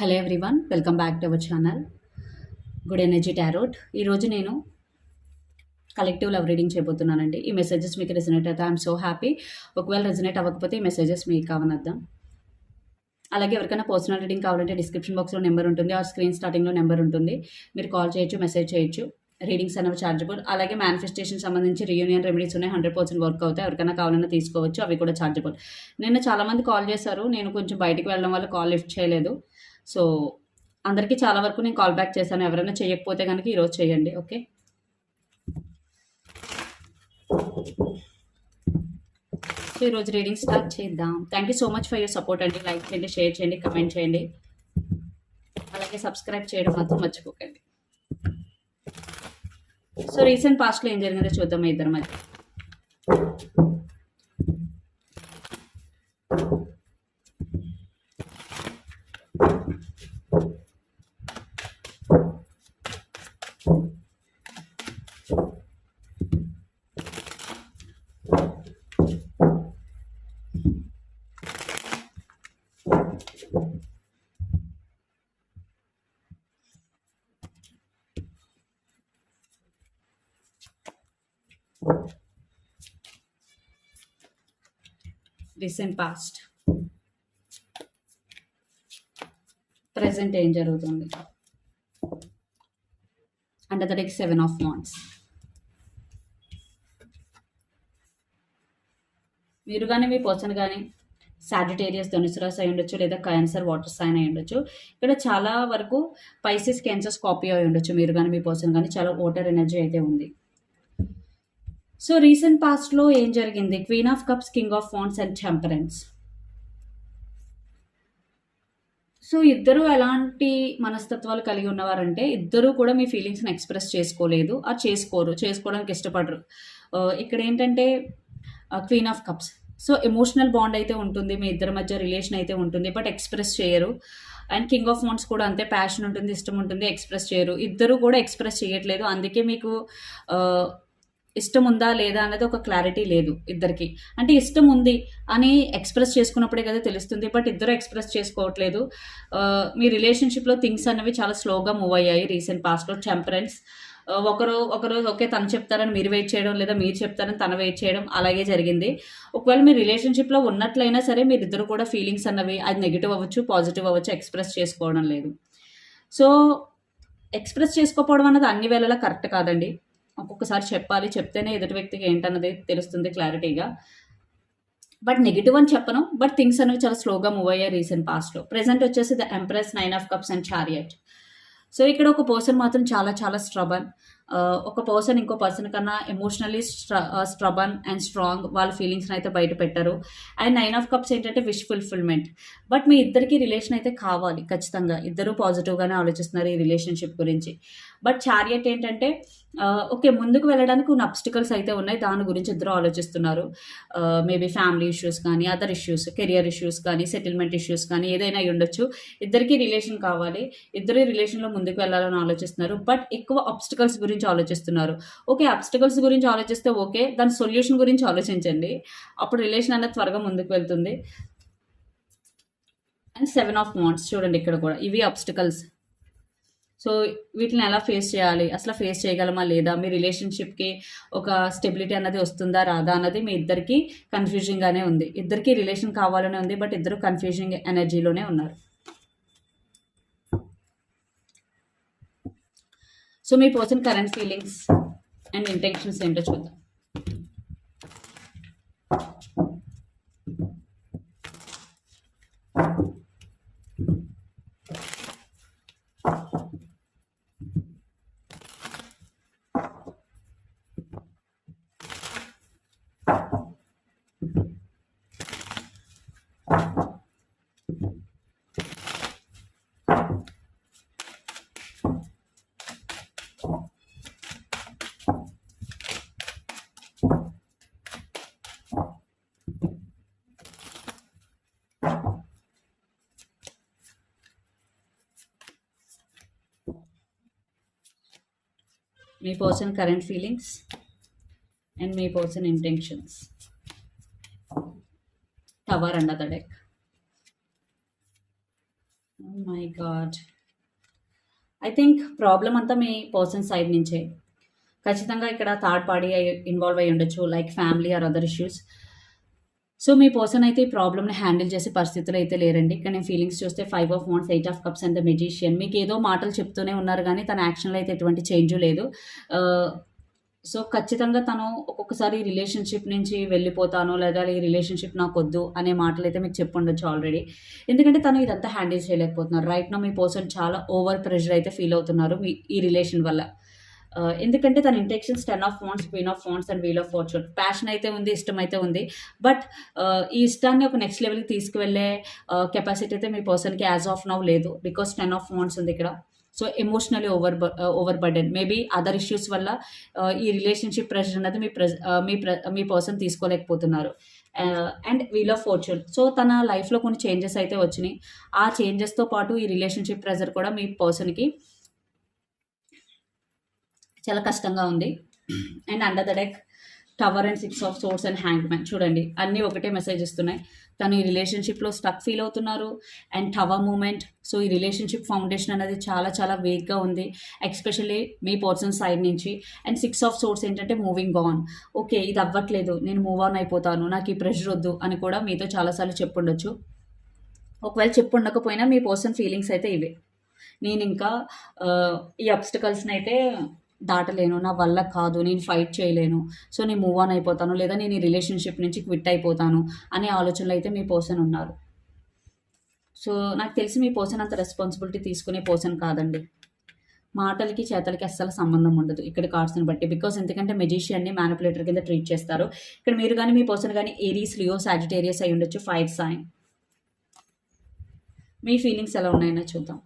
Hello everyone welcome back to our channel good energy tarot ఈరోజు నేను collective love reading చేయబోతున్నానండి. ఈ messages మీకు resonate అవుతాయి. ఐఎమ్ సో హ్యాపీ ఒకవేళ రెసినేట్ అవ్వకపోతే ఈ మెసేజెస్ మీకు కావనద్దాం. అలాగే ఎవరికైనా పర్సనల్ రీడింగ్ కావాలంటే డిస్క్రిప్షన్ బాక్స్లో నెంబర్ ఉంటుంది. ఆ స్క్రీన్ స్టార్టింగ్లో నెంబర్ ఉంటుంది. మీరు కాల్ చేయొచ్చు మెసేజ్ చేయొచ్చు. రీడింగ్స్ అనేవి ఛార్జబుల్ అలాగే మేనిఫెస్టేషన్ సంబంధించి రియూనియన్ రెమెడీస్ ఉన్నాయి. హండ్రెడ్ పర్సెంట్ వర్క్ అవుతాయి. ఎవరికైనా కావాలన్నా తీసుకోవచ్చు. అవి కూడా ఛార్జబుల్ నిన్న చాలామంది కాల్ చేశారు. నేను కొంచెం బయటికి వెళ్ళడం వల్ల కాల్ లిఫ్ట్ చేయలేదు. సో అందరికీ చాలా వరకు నేను కాల్ బ్యాక్ చేశాను. ఎవరైనా చేయకపోతే కనుక ఈరోజు చేయండి ఓకే? సో ఈరోజు రీడింగ్ స్టార్ట్ చేద్దాం. Thank you so much for your support అండి. లైక్ చేయండి షేర్ చేయండి కమెంట్ చేయండి. అలాగే సబ్స్క్రైబ్ చేయడం మాత్రం మర్చిపోకండి. సో రీసెంట్ పాస్ట్లో ఏం జరిగిందో చూద్దాం ఇద్దరు మధ్య? Recent past. ప్రజెంట్ ఏం జరుగుతుంది? Under the deck seven of wands మీరు కానీ మీ పర్సన్ కానీ సాజిటేరియస్ ధనుసురాస్ అయి ఉండొచ్చు లేదా క్యాన్సర్ వాటర్ సైన్ అయి ఉండొచ్చు. ఇక్కడ చాలా వరకు పైసిస్ క్యాన్సర్ కాపీ అయి ఉండొచ్చు మీరు కానీ మీ పర్సన్ కానీ చాలా వాటర్ ఎనర్జీ అయితే ఉంది. సో రీసెంట్ పాస్ట్లో ఏం జరిగింది? Queen of cups king of fans and temperance. So ఇద్దరు ఎలాంటి మనస్తత్వాలు కలిగి ఉన్నవారంటే ఇద్దరు కూడా మీ ఫీలింగ్స్ని ఎక్స్ప్రెస్ చేసుకోలేదు. ఆ చేసుకోరు చేసుకోవడానికి ఇష్టపడరు. ఇక్కడ ఏంటంటే queen of cups. So emotional bond అయితే ఉంటుంది మీ ఇద్దరి మధ్య రిలేషన్ అయితే ఉంటుంది బట్ ఎక్స్ప్రెస్ చేయరు. అండ్ కింగ్ ఆఫ్ ఫోన్స్ కూడా అంతే ప్యాషన్ ఉంటుంది ఇష్టం ఉంటుంది ఎక్స్ప్రెస్ చేయరు. ఇద్దరు కూడా ఎక్స్ప్రెస్ చేయట్లేదు. అందుకే మీకు ఇష్టం ఉందా లేదా అన్నది ఒక క్లారిటీ లేదు ఇద్దరికి. అంటే ఇష్టం ఉంది అని ఎక్స్ప్రెస్ చేసుకున్నప్పుడే కదా తెలుస్తుంది బట్ ఇద్దరు ఎక్స్ప్రెస్ చేసుకోవట్లేదు. మీ రిలేషన్షిప్లో థింగ్స్ అనేవి చాలా స్లోగా మూవ్ అయ్యాయి రీసెంట్ పాస్ట్లో. టెంపరెన్స్ ఒకరు ఒకరోజు ఓకే తను చెప్తారని మీరు వెయిట్ చేయడం లేదా మీరు చెప్తారని తను వెయిట్ చేయడం అలాగే జరిగింది. ఒకవేళ మీ రిలేషన్షిప్లో ఉన్నట్లయినా సరే మీరిద్దరు కూడా ఫీలింగ్స్ అన్నవి అది నెగిటివ్ అవ్వచ్చు పాజిటివ్ అవ్వచ్చు ఎక్స్ప్రెస్ చేసుకోవడం లేదు. సో ఎక్స్ప్రెస్ చేసుకోకపోవడం అన్నది అన్ని వేళలా కరెక్ట్ కాదండి. ఒక్కొక్కసారి చెప్పాలి చెప్తేనే ఎదుటి వ్యక్తికి ఏంటన్నది తెలుస్తుంది క్లారిటీగా. బట్ నెగిటివ్ అని చెప్పను బట్ థింగ్స్ అనేవి చాలా స్లోగా మూవ్ అయ్యాయి రీసెంట్ పాస్ట్లో. ప్రెసెంట్ వచ్చేసి the empress nine of cups and chariot. So ఇక్కడ ఒక పర్సన్ మాత్రం చాలా చాలా స్ట్రబన్ ఒక పర్సన్ ఇంకో పర్సన్ కన్నా ఎమోషనలీ స్ట్రబన్ అండ్ స్ట్రాంగ్ వాళ్ళ ఫీలింగ్స్ని అయితే బయట పెట్టారు. అండ్ నైన్ ఆఫ్ కప్స్ ఏంటంటే విష్ ఫుల్ఫిల్మెంట్ బట్ మీ ఇద్దరికి రిలేషన్ అయితే కావాలి ఖచ్చితంగా. ఇద్దరు పాజిటివ్గానే ఆలోచిస్తున్నారు ఈ రిలేషన్షిప్ గురించి. బట్ చారియట్ ఏంటంటే ఓకే ముందుకు వెళ్ళడానికి కొన్ని అబ్స్టికల్స్ అయితే ఉన్నాయి. దాని గురించి ఇద్దరు ఆలోచిస్తున్నారు. మేబీ ఫ్యామిలీ ఇష్యూస్ కానీ అదర్ ఇష్యూస్ కెరియర్ ఇష్యూస్ కానీ సెటిల్మెంట్ ఇష్యూస్ కానీ ఏదైనా అయి ఉండొచ్చు. ఇద్దరికి రిలేషన్ కావాలి. ఇద్దరు రిలేషన్లో ముందుకు వెళ్ళాలని ఆలోచిస్తున్నారు. బట్ ఎక్కువ అబ్స్టికల్స్ గురించి ఆలోచిస్తున్నారు. ఓకే అబ్స్టకల్స్ గురించి ఆలోచిస్తే ఓకే దాని సొల్యూషన్ గురించి ఆలోచించండి. అప్పుడు రిలేషన్ అనేది త్వరగా ముందుకు వెళ్తుంది. అండ్ సెవెన్ ఆఫ్ వాంట్స్ చూడండి ఇక్కడ కూడా ఇవి అబ్స్టకల్స్ సో వీటిని ఎలా ఫేస్ చేయాలి? అసలు ఫేస్ చేయగలమా లేదా? మీ రిలేషన్షిప్కి ఒక స్టెబిలిటీ అన్నది వస్తుందా రాదా అన్నది మీ ఇద్దరికి కన్ఫ్యూజింగ్గానే ఉంది. ఇద్దరికి రిలేషన్ కావాలనే ఉంది బట్ ఇద్దరు కన్ఫ్యూజింగ్ ఎనర్జీలోనే ఉన్నారు. So me person current feelings and intentions ఏంటో చూద్దాం. మీ person current feelings and me person intentions. Tower under the deck my god I think problem అంతా మీ పర్సన్ సైడ్ నుంచే. ఖచ్చితంగా ఇక్కడ థర్డ్ పార్టీ ఇన్వాల్వ్ అయ్యి ఉండొచ్చు like family or other issues so me person అయితే ఈ ప్రాబ్లమ్ని హ్యాండిల్ చేసే పరిస్థితులు అయితే లేరండి. ఇక్కడ నేను ఫీలింగ్స్ చూస్తే five of wands eight of cups and the magician మీకు ఏదో మాటలు చెప్తూనే ఉన్నారు కానీ తన యాక్షన్లో అయితే ఎటువంటి చేంజ్ లేదు. సో ఖచ్చితంగా తను ఒక్కొక్కసారి ఈ రిలేషన్షిప్ నుంచి వెళ్ళిపోతాను లేదా ఈ రిలేషన్షిప్ నాకు వద్దు అనే మాటలు అయితే మీకు చెప్పుండొచ్చు ఆల్రెడీ ఎందుకంటే తను ఇదంతా హ్యాండిల్ చేయలేకపోతున్నారు. రైట్ నా మీ పర్సన్ చాలా ఓవర్ ప్రెషర్ అయితే ఫీల్ అవుతున్నారు మీ ఈ రిలేషన్ వల్ల. ఎందుకంటే తన ఇంటెక్షన్స్ ten of phones queen of phones and wheel of fortune passion అయితే ఉంది ఇష్టం అయితే ఉంది. బట్ ఈ ఇష్టాన్ని ఒక నెక్స్ట్ లెవెల్కి తీసుకువెళ్ళే కెపాసిటీ అయితే మీ పర్సన్కి యాజ్ ఆఫ్ నవ్ లేదు. బికాస్ టెన్ ఆఫ్ ఫోన్స్ ఉంది ఇక్కడ. So emotionally over over burden maybe other issues వల్ల ఈ రిలేషన్షిప్ ప్రెషర్ అనేది మీ ప్రెస్ మీ మీ person తీసుకోలేకపోతున్నారు. And wheel of fortune so తన లైఫ్లో కొన్ని చేంజెస్ అయితే వచ్చినాయి. ఆ చేంజెస్తో పాటు ఈ రిలేషన్షిప్ ప్రెషర్ కూడా మీ పర్సన్కి చాలా కష్టంగా ఉంది. And under the deck tower and six of swords and hang man చూడండి అన్నీ ఒకటే మెసేజ్ ఇస్తున్నాయి. తను ఈ రిలేషన్షిప్లో స్టక్ ఫీల్ అవుతున్నారు. అండ్ టవర్ మూమెంట్ సో ఈ రిలేషన్షిప్ ఫౌండేషన్ అనేది చాలా చాలా వీక్గా ఉంది ఎక్స్పెషల్లీ మీ పర్సన్ సైడ్ నుంచి. అండ్ సిక్స్ ఆఫ్ సోర్స్ ఏంటంటే మూవింగ్ ఆన్. ఓకే ఇది అవ్వట్లేదు నేను మూవ్ ఆన్ అయిపోతాను నాకు ఈ ప్రెషర్ వద్దు అని కూడా మీతో చాలాసార్లు చెప్పుండొచ్చు. ఒకవేళ చెప్పుండకపోయినా మీ పర్సన్ ఫీలింగ్స్ అయితే ఇవే. నేను ఇంకా ఈ అబ్స్టికల్స్ని అయితే దాటలేను నా వల్ల కాదు నేను ఫైట్ చేయలేను సో నేను మూవ్ ఆన్ అయిపోతాను లేదా నేను ఈ రిలేషన్షిప్ నుంచి క్విట్ అయిపోతాను అనే ఆలోచనలు అయితే మీ పర్సన్ ఉన్నారు. సో నాకు తెలిసి మీ పర్సన్ అంత రెస్పాన్సిబిలిటీ తీసుకునే పర్సన్ కాదండి. మాటలకి చేతలకి అస్సలు సంబంధం ఉండదు. ఇక్కడ కార్డ్స్ని బట్టి బికాస్ ఎందుకంటే మెజిషియన్ని మ్యానిపులేటర్ కింద ట్రీట్ చేస్తారు. ఇక్కడ మీరు కానీ మీ పర్సన్ కానీ ఏరీస్ లియో సాజిటేరియస్ అయి ఉండొచ్చు ఫైర్ సైన్ మీ ఫీలింగ్స్ ఎలా ఉన్నాయని చూద్దాం.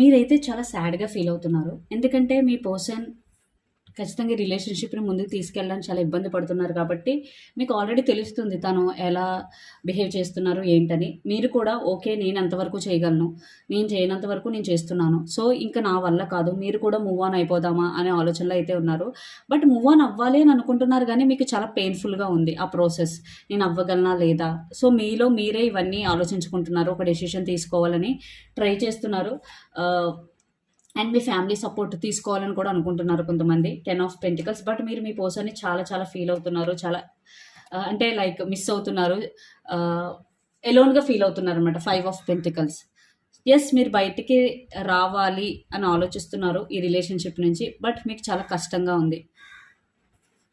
మీరైతే చాలా సాడ్గా ఫీల్ అవుతున్నారు. ఎందుకంటే మీ పర్సన్ ఖచ్చితంగా రిలేషన్షిప్ని ముందుకు తీసుకెళ్ళడానికి చాలా ఇబ్బంది పడుతున్నారు కాబట్టి మీకు ఆల్రెడీ తెలుస్తుంది తను ఎలా బిహేవ్ చేస్తున్నారు ఏంటని. మీరు కూడా ఓకే నేను ఎంతవరకు చేయగలను. నేను చేయనంత వరకు నేను చేస్తున్నాను. సో ఇంకా నా వల్ల కాదు. మీరు కూడా మూవ్ ఆన్ అయిపోదామా అనే ఆలోచనలో అయితే ఉన్నారు. బట్ మూవ్ ఆన్ అవ్వాలి అని అనుకుంటున్నారు కానీ మీకు చాలా పెయిన్ఫుల్గా ఉంది ఆ ప్రాసెస్ నేను అవ్వగలనా లేదా? సో మీలో మీరే ఇవన్నీ ఆలోచించుకుంటున్నారు. ఒక డెసిషన్ తీసుకోవాలని ట్రై చేస్తున్నారు. Uh, అండ్ మీ ఫ్యామిలీ సపోర్ట్ తీసుకోవాలని కూడా అనుకుంటున్నారు కొంతమంది. టెన్ ఆఫ్ పెంటికల్స్ బట్ మీరు మీ పర్సన్ని చాలా చాలా ఫీల్ అవుతున్నారు. చాలా అంటే లైక్ మిస్ అవుతున్నారు. ఎలోన్గా ఫీల్ అవుతున్నారు అనమాట ఫైవ్ ఆఫ్ పెంటికల్స్ ఎస్ మీరు బయటికి రావాలి అని ఆలోచిస్తున్నారు ఈ రిలేషన్షిప్ నుంచి. బట్ మీకు చాలా కష్టంగా ఉంది.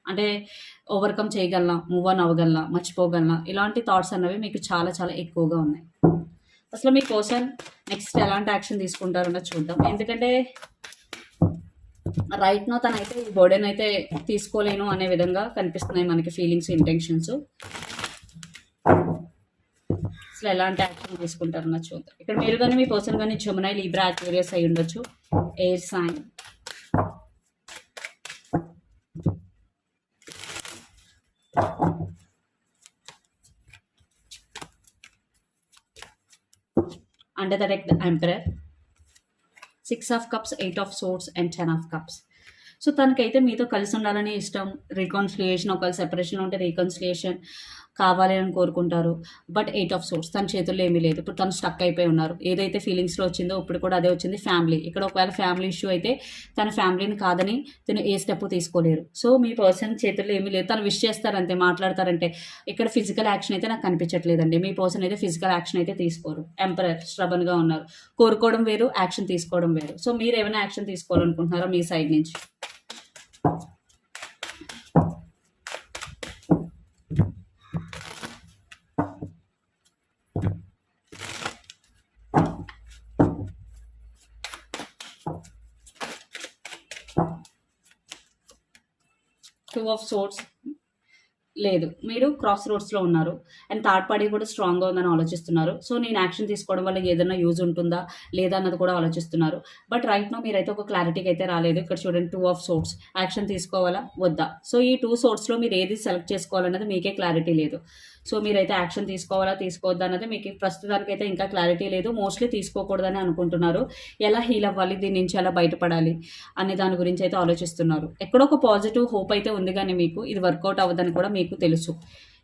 అంటే ఓవర్కమ్ చేయగలనా? మూవ్ ఆన్ అవ్వగలనా? మర్చిపోగలనా? ఇలాంటి థాట్స్ అన్నవి మీకు చాలా చాలా ఎక్కువగా ఉన్నాయి. అసలు మీ పర్సన్ నెక్స్ట్ ఎలాంటి యాక్షన్ తీసుకుంటారన్నది చూద్దాం. ఎందుకంటే రైట్ నో తనైతే ఈ బర్డెన్ అయితే తీసుకోలేను అనే విధంగా కనిపిస్తున్నాయి మనకి ఫీలింగ్స్ ఇంటెన్షన్స్ అసలు ఎలాంటి యాక్షన్ తీసుకుంటారన్నది చూద్దాం. ఇక్కడ మీరు కానీ మీ పర్సన్ కానీ జమునై లీబ్రా యాక్వేరియస్ అయి ఉండొచ్చు. Air sign under the deck emperor six of cups eight of swords and ten of cups so తనకైతే మీతో కలిసి ఉండాలని ఇష్టం. రీకన్సిలియేషన్ ఒకవేళ సెపరేషన్ ఉంటే రీకన్సిలియేషన్ కావాలి అని కోరుకుంటారు. బట్ ఎయిట్ ఆఫ్ సోర్స్ తన చేతుల్లో ఏమీ లేదు. ఇప్పుడు తను స్టక్ అయిపోయి ఉన్నారు. ఏదైతే ఫీలింగ్స్లో వచ్చిందో ఇప్పుడు కూడా అదే వచ్చింది ఫ్యామిలీ ఇక్కడ ఒకవేళ ఫ్యామిలీ ఇష్యూ అయితే తన ఫ్యామిలీని కాదని తను ఏ స్టెప్ తీసుకోలేరు. సో మీ పర్సన్ చేతుల్లో ఏమీ లేదు. తను విష్ చేస్తారంతే మాట్లాడతారంటే ఇక్కడ ఫిజికల్ యాక్షన్ అయితే నాకు కనిపించట్లేదండి. మీ పర్సన్ అయితే ఫిజికల్ యాక్షన్ అయితే తీసుకోరు. ఎంపరర్ స్ట్రబన్గా ఉన్నారు. కోరుకోవడం వేరు యాక్షన్ తీసుకోవడం వేరు. సో మీరు ఏమైనా యాక్షన్ తీసుకోవాలనుకుంటున్నారా మీ సైడ్ నుంచి? ఆఫ్ సోర్ట్స్ లేదు. మీరు క్రాస్ రోడ్స్లో ఉన్నారు. అండ్ థర్డ్ పార్టీ కూడా స్ట్రాంగ్గా ఉందని ఆలోచిస్తున్నారు. సో నేను యాక్షన్ తీసుకోవడం వల్ల ఏదైనా యూజ్ ఉంటుందా? లేదా అన్నది కూడా ఆలోచిస్తున్నారు. బట్ రైట్ నో మీరైతే ఒక క్లారిటీకి అయితే రాలేదు. ఇక్కడ చూడండి టూ ఆఫ్ సోర్ట్స్ యాక్షన్ తీసుకోవాలా? వద్దా? సో ఈ టూ సోర్ట్స్లో మీరు ఏది సెలెక్ట్ చేసుకోవాలన్నది మీకే క్లారిటీ లేదు. సో మీరైతే యాక్షన్ తీసుకోవాలా తీసుకోవద్దా అన్నది మీకు ప్రస్తుతానికి అయితే ఇంకా క్లారిటీ లేదు. మోస్ట్లీ తీసుకోకూడదని అనుకుంటున్నారు. ఎలా హీల్ అవ్వాలి దీని నుంచి ఎలా బయటపడాలి అనే దాని గురించి అయితే ఆలోచిస్తున్నారు. ఎక్కడో ఒక పాజిటివ్ హోప్ అయితే ఉంది కానీ మీకు ఇది వర్కౌట్ అవ్వదని కూడా మీకు తెలుసు.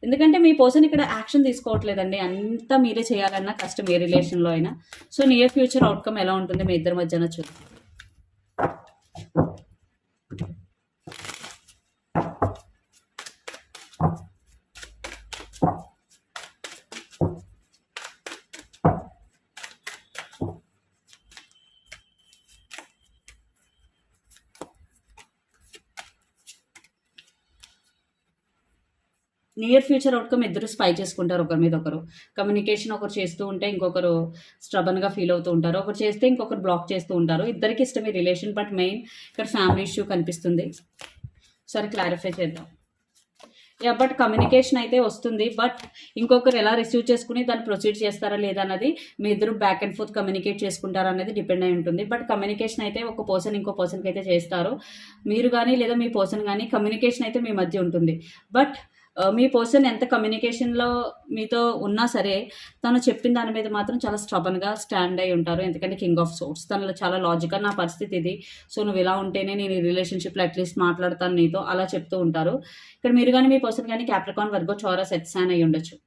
ఎందుకంటే మీ పర్సన్ ఇక్కడ యాక్షన్ తీసుకోవట్లేదండి. అంతా మీరే చేయాలన్నా కష్టం ఏ రిలేషన్లో అయినా. సో నియర్ ఫ్యూచర్ అవుట్కమ్ ఎలా ఉంటుంది మీ ఇద్దరి మధ్యన చూద్దాం. నియర్ ఫ్యూచర్ అవుట్కమ్ ఇద్దరు స్పై చేసుకుంటారు ఒకరి మీద ఒకరు. కమ్యూనికేషన్ ఒకరు చేస్తూ ఉంటే ఇంకొకరు స్ట్రబన్గా ఫీల్ అవుతూ ఉంటారు. ఒకరు చేస్తే ఇంకొకరు బ్లాక్ చేస్తూ ఉంటారు. ఇద్దరికి ఇష్టమే రిలేషన్ బట్ మెయిన్ ఇక్కడ ఫ్యామిలీ ఇష్యూ కనిపిస్తుంది. సరే క్లారిఫై చేద్దాం. యా బట్ కమ్యూనికేషన్ అయితే వస్తుంది. బట్ ఇంకొకరు ఎలా రిసీవ్ చేసుకుని దాన్ని ప్రొసీడ్ చేస్తారా లేదా అన్నది మీ ఇద్దరు బ్యాక్ అండ్ ఫోర్త్ కమ్యూనికేట్ చేసుకుంటారా అనేది డిపెండ్ అయి ఉంటుంది. బట్ కమ్యూనికేషన్ అయితే ఒక పర్సన్ ఇంకో పర్సన్కి అయితే చేస్తారు. మీరు కానీ లేదా మీ పర్సన్ కానీ కమ్యూనికేషన్ అయితే మీ మధ్య ఉంటుంది. బట్ మీ పర్సన్ ఎంత కమ్యూనికేషన్లో మీతో ఉన్నా సరే తను చెప్పిన దాని మీద మాత్రం చాలా స్ట్రబన్గా స్టాండ్ అయి ఉంటారు. ఎందుకంటే కింగ్ ఆఫ్ సోర్స్ తనలో చాలా లాజికల్ నా పరిస్థితి ఇది. సో నువ్వు ఇలా ఉంటేనే నేను ఈ రిలేషన్షిప్లో అట్లీస్ట్ మాట్లాడతాను నీతో అలా చెప్తూ ఉంటారు. ఇక్కడ మీరు కానీ మీ పర్సన్ కానీ క్యాప్రికాన్ వర్గో చోరా సెట్సాన్ అయి ఉండొచ్చు.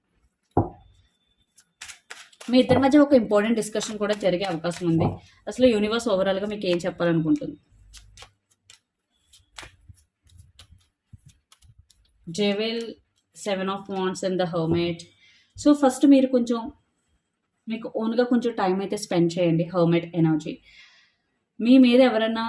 మీ ఇద్దరి మధ్య ఒక ఇంపార్టెంట్ డిస్కషన్ కూడా జరిగే అవకాశం ఉంది. అసలు యూనివర్స్ ఓవరాల్గా మీకు ఏం చెప్పాలనుకుంటుంది? Jewel seven of wands and the hermit so first మీరు కొంచెం మీకు ఓన్గా కొంచెం టైం అయితే స్పెండ్ చేయండి హర్మేట్ ఎనర్జీ మీ మీద ఎవరన్నా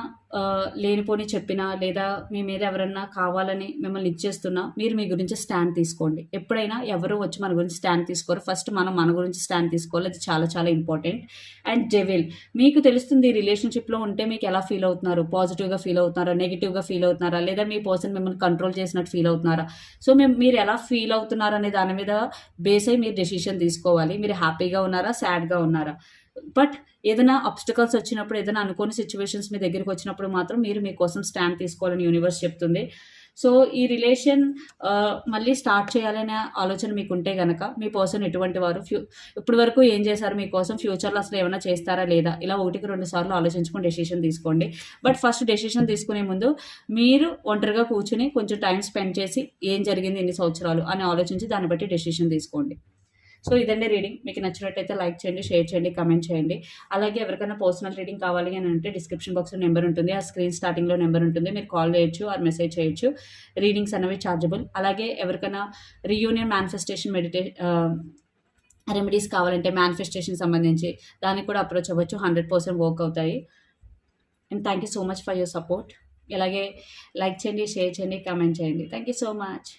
లేనిపోని చెప్పినా లేదా మీ మీద ఎవరన్నా కావాలని మిమ్మల్ని ఇచ్చేస్తున్నా మీరు మీ గురించి స్టాండ్ తీసుకోండి. ఎప్పుడైనా ఎవరు వచ్చి మన గురించి స్టాండ్ తీసుకోరు. ఫస్ట్ మనం మన గురించి స్టాండ్ తీసుకోవాలి. అది చాలా చాలా ఇంపార్టెంట్. అండ్ జెవిల్ మీకు తెలుస్తుంది ఈ రిలేషన్షిప్లో ఉంటే మీకు ఎలా ఫీల్ అవుతున్నారు? పాజిటివ్గా ఫీల్ అవుతున్నారా? నెగిటివ్గా ఫీల్ అవుతున్నారా? లేదా మీ పర్సన్ మిమ్మల్ని కంట్రోల్ చేసినట్టు ఫీల్ అవుతున్నారా? సో మేము మీరు ఎలా ఫీల్ అవుతున్నారు అనే దాని మీద బేస్ అయి మీరు డెసిషన్ తీసుకోవాలి. మీరు హ్యాపీగా ఉన్నారా? సాడ్గా ఉన్నారా? బట్ ఏదైనా అబ్స్టికల్స్ వచ్చినప్పుడు ఏదైనా అనుకోని సిచ్యువేషన్స్ మీ దగ్గరికి వచ్చినప్పుడు మాత్రం మీరు మీకోసం స్టాండ్ తీసుకోవాలని యూనివర్స్ చెప్తుంది. సో ఈ రిలేషన్ మళ్ళీ స్టార్ట్ చేయాలనే ఆలోచన మీకు ఉంటే గనక మీ పర్సన్ ఎటువంటి వారు ఫ్యూ ఇప్పటి వరకు ఏం చేశారు? మీకోసం ఫ్యూచర్లో అసలు ఏమైనా చేస్తారా లేదా? ఇలా ఒకటికి రెండు సార్లు ఆలోచించుకొని డెసిషన్ తీసుకోండి. బట్ ఫస్ట్ డెసిషన్ తీసుకునే ముందు మీరు ఒంటరిగా కూర్చుని కొంచెం టైం స్పెండ్ చేసి ఏం జరిగింది ఎన్ని సంవత్సరాలు అని ఆలోచించి దాన్ని బట్టి డెసిషన్ తీసుకోండి. సో ఇదండి రీడింగ్ మీకు నచ్చినట్టయితే లైక్ చేయండి షేర్ చేయండి కమెంట్ చేయండి. అలాగే ఎవరికైనా పర్సనల్ రీడింగ్ కావాలి అని అంటే డిస్క్రిప్షన్ బాక్స్లో నెంబర్ ఉంటుంది. ఆ స్క్రీన్ స్టార్టింగ్లో నెంబర్ ఉంటుంది. మీరు కాల్ చేయొచ్చు ఆర్ మెసేజ్ చేయొచ్చు. రీడింగ్స్ అనేవి ఛార్జబుల్ అలాగే ఎవరికైనా రీయూనియన్ మేనిఫెస్టేషన్ మెడిటే రెమెడీస్ కావాలంటే మేనిఫెస్టేషన్ సంబంధించి దానికి కూడా అప్రోచ్ అవ్వచ్చు. హండ్రెడ్ పర్సెంట్ వర్క్ అవుతాయి. And thank you so much for your support ఇలాగే లైక్ చేయండి షేర్ చేయండి కామెంట్ చేయండి. Thank you so much